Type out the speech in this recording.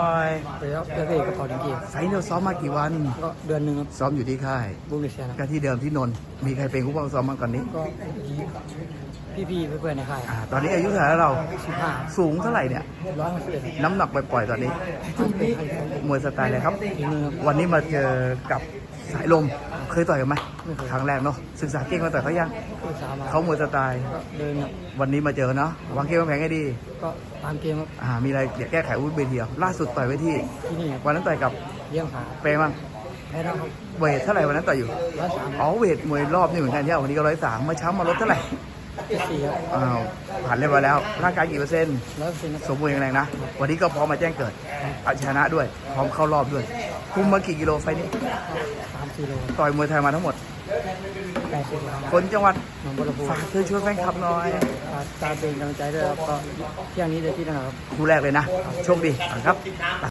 บอยไปแล้วเพื่อเอกกระเป๋าดิงกีไฟล์เราซ้อมมากี่วัน ก็เดือนหนึ่งครับซ้อมอยู่ที่ค่ายบุงเดชนะก็ที่เดิมที่นนท์มีใครเป็นผู้บังซ้อมมาก่อนนี้ก็พี่ๆเพื่อนๆในค่ายอ่าตอนนี้อายุเท่าไหร่แล้วเราสิบห้าสูงเท่าไหร่เนี่ย ร้อยห้าสิบเอ็ดน้ำหนักปล่อยๆตอนนี้ มวยสไตล์อะไรครับทีนึงครับ วันนี้มาเจอกับสายลม เคยต่อยกันไหมไม่เคยครั้งแรกเนาะศึกษาเก่งมาต่อยเขายังก็สามมาเขามวยสไตล์ก็เดินครับวันนี้มาเจอเนาะวางเกมวางแผนให้ดี ก็ตามเกมครับอ่ามีอะไรอยากแก้ไขวุฒิเบทียวล่าสุดต่อยไว้ที่ที่นี่ครับวันนั้นต่อยกับเยี่ยมขาเปรมังแพ้แล้วครับเวทเท่าไหร่วันนั้นต่อยอยู่ร้อยสามอ๋อเวทมวยรอบนี่เหมือนกันที่เอาวันนี้ก็ร้อยสามเมื่อเช้ามาลดเท่าไหร่เจ็ดสี่ครับอ้าวผ่านเรียบร้อยแล้วร่างกายกี่เปอร์เซ็นต์ร้อยเปอร์เซ็นต์ครับสมบูรณ์แข็งแรงนะ วันนี้ก็พร้อมมาแจ้งเกิดเอาชนะด้วย พร้อมเข้ารอบด้วย คุมมากี่กิโลไฟล์นี้สามสี่โลต่อยมวยไทยมาทั้งหมดแปดสิบโลคนจังหวัดหนองบัวลำพูฝากเชิญชวนแฟนคลับหน่อยฝากตามเป็นกำลังใจด้วยครับก็เที่ยงนี้เดี๋ยวที่นะครับ คู่แรกเลยนะ โชคดีครับ